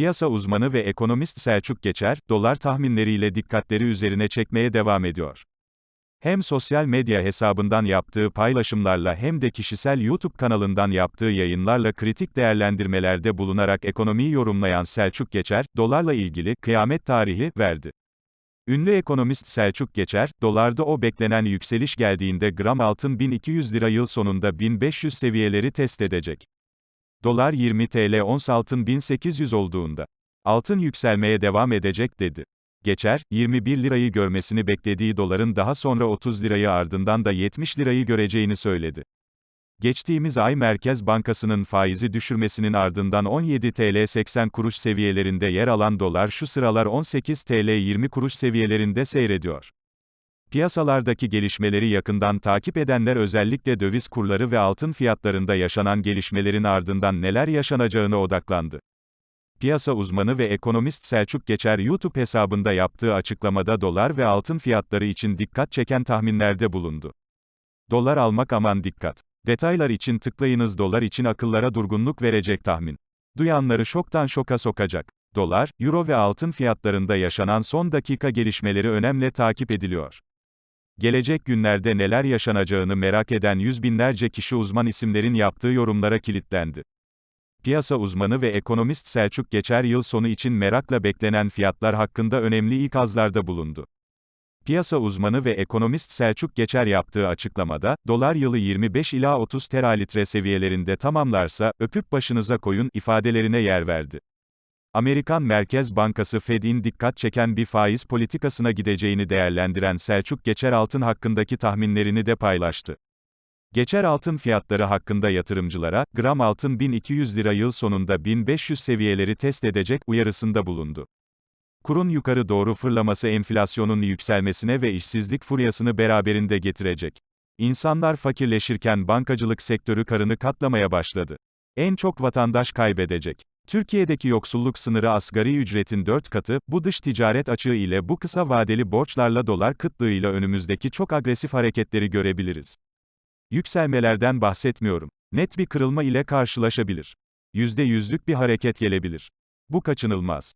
Piyasa uzmanı ve ekonomist Selçuk Geçer, dolar tahminleriyle dikkatleri üzerine çekmeye devam ediyor. Hem sosyal medya hesabından yaptığı paylaşımlarla hem de kişisel YouTube kanalından yaptığı yayınlarla kritik değerlendirmelerde bulunarak ekonomiyi yorumlayan Selçuk Geçer, dolarla ilgili kıyamet tarihi verdi. Ünlü ekonomist Selçuk Geçer, dolarda o beklenen yükseliş geldiğinde gram altın 1200 lira yıl sonunda 1500 seviyeleri test edecek. Dolar 20 TL ons altın 1800 olduğunda altın yükselmeye devam edecek dedi. Geçer, 21 lirayı görmesini beklediği doların daha sonra 30 lirayı ardından da 70 lirayı göreceğini söyledi. Geçtiğimiz ay Merkez Bankası'nın faizi düşürmesinin ardından 17 TL 80 kuruş seviyelerinde yer alan dolar şu sıralar 18 TL 20 kuruş seviyelerinde seyrediyor. Piyasalardaki gelişmeleri yakından takip edenler özellikle döviz kurları ve altın fiyatlarında yaşanan gelişmelerin ardından neler yaşanacağına odaklandı. Piyasa uzmanı ve ekonomist Selçuk Geçer YouTube hesabında yaptığı açıklamada dolar ve altın fiyatları için dikkat çeken tahminlerde bulundu. Dolar almak aman dikkat. Detaylar için tıklayınız dolar için akıllara durgunluk verecek tahmin. Duyanları şoktan şoka sokacak. Dolar, euro ve altın fiyatlarında yaşanan son dakika gelişmeleri önemli takip ediliyor. Gelecek günlerde neler yaşanacağını merak eden yüz binlerce kişi uzman isimlerin yaptığı yorumlara kilitlendi. Piyasa uzmanı ve ekonomist Selçuk Geçer yıl sonu için merakla beklenen fiyatlar hakkında önemli ikazlarda bulundu. Piyasa uzmanı ve ekonomist Selçuk Geçer yaptığı açıklamada, dolar yılı 25 ila 30 teralitre seviyelerinde tamamlarsa, öpüp başınıza koyun ifadelerine yer verdi. Amerikan Merkez Bankası Fed'in dikkat çeken bir faiz politikasına gideceğini değerlendiren Selçuk Geçer altın hakkındaki tahminlerini de paylaştı. Geçer altın fiyatları hakkında yatırımcılara, gram altın 1200 lira yıl sonunda 1500 seviyeleri test edecek uyarısında bulundu. Kurun yukarı doğru fırlaması enflasyonun yükselmesine ve işsizlik furyasını beraberinde getirecek. İnsanlar fakirleşirken bankacılık sektörü karını katlamaya başladı. En çok vatandaş kaybedecek. Türkiye'deki yoksulluk sınırı asgari ücretin 4 katı, bu dış ticaret açığı ile bu kısa vadeli borçlarla dolar kıtlığıyla önümüzdeki çok agresif hareketleri görebiliriz. Yükselmelerden bahsetmiyorum. Net bir kırılma ile karşılaşabilir. %100'lük bir hareket gelebilir. Bu kaçınılmaz.